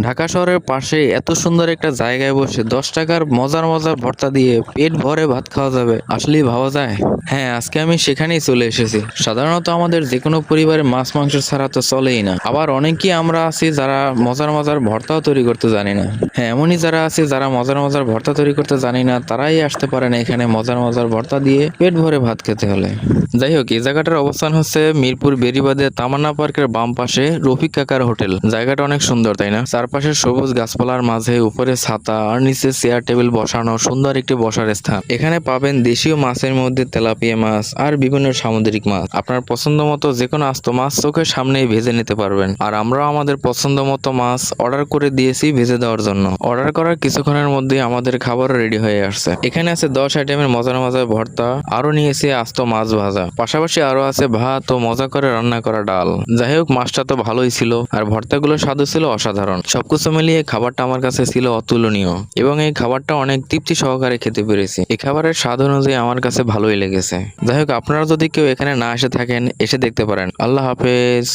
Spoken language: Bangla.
ঢাকা শহরের পাশে এত সুন্দর একটা জায়গায় বসে দশ টাকার মজার মজার ভর্তা দিয়ে পেট ভরে ভাত খাওয়া যাবে, আসলেই ভাবা যায়। হ্যাঁ আজকে আমি সেখানেই চলে এসেছি। সাধারণত আমাদের যে কোনো পরিবারে মাছ, মাংস ছাড়া তো চলেই না। আবার অনেকেই আমরা আছি যারা মজার মজার ভর্তাও তৈরি করতে জানি না। হ্যাঁ এমনই যারা আছে যারা মজার মজার ভর্তা তৈরি করতে জানি না, তারাই আসতে পারে না এখানে মজার মজার ভর্তা দিয়ে পেট ভরে ভাত খেতে হলে। যাই হোক, এই জায়গাটার অবস্থান হচ্ছে মিরপুর বেরিবাদে তামান্না পার্কের বাম পাশে রফিক কাকার হোটেল। জায়গাটা অনেক সুন্দর, তাই না? চারপাশে সবুজ গাছপালার মাঝে উপরে ছাতা আর নিচে চেয়ার টেবিল বসানো সুন্দর একটি বসার স্থান। এখানে পাবেন দেশীয় মাছের মধ্যে তেলাপিয়া মাছ আর বিভিন্ন সামুদ্রিক মাছ। আপনার পছন্দ মতো যে কোনো আস্ত মাছ চোখের সামনেই ভেজে নিতে পারবেন। আর আমরাও আমাদের পছন্দ মতো মাছ অর্ডার করে দিয়েছি ভেজে দেওয়ার জন্য। অর্ডার করার কিছুক্ষণের মধ্যে আমাদের খাবার রেডি হয়ে আসছে। এখানে আছে দশ আইটেমের মজার মজার ভর্তা আরও নিয়েছি আস্ত মাছ ভাজা। পাশাপাশি আরও আছে ভাত ও মজা করে রান্না করা ডাল। যাই হোক, মাছটা তো ভালোই ছিল। আর ভর্তাগুলো স্বাদও ছিল অসাধারণ। সবকিছু মিলিয়ে খাবারটা আমার কাছে ছিল অতুলনীয় এবং এই খাবারটা অনেক তৃপ্তি সহকারে খেতে পেরেছি। এই খাবারের স্বাদ অনুযায়ী আমার কাছে ভালোই লেগেছে। যাই হোক, আপনারা যদি কেউ এখানে না এসে থাকেন, এসে দেখতে পারেন। আল্লাহ হাফেজ।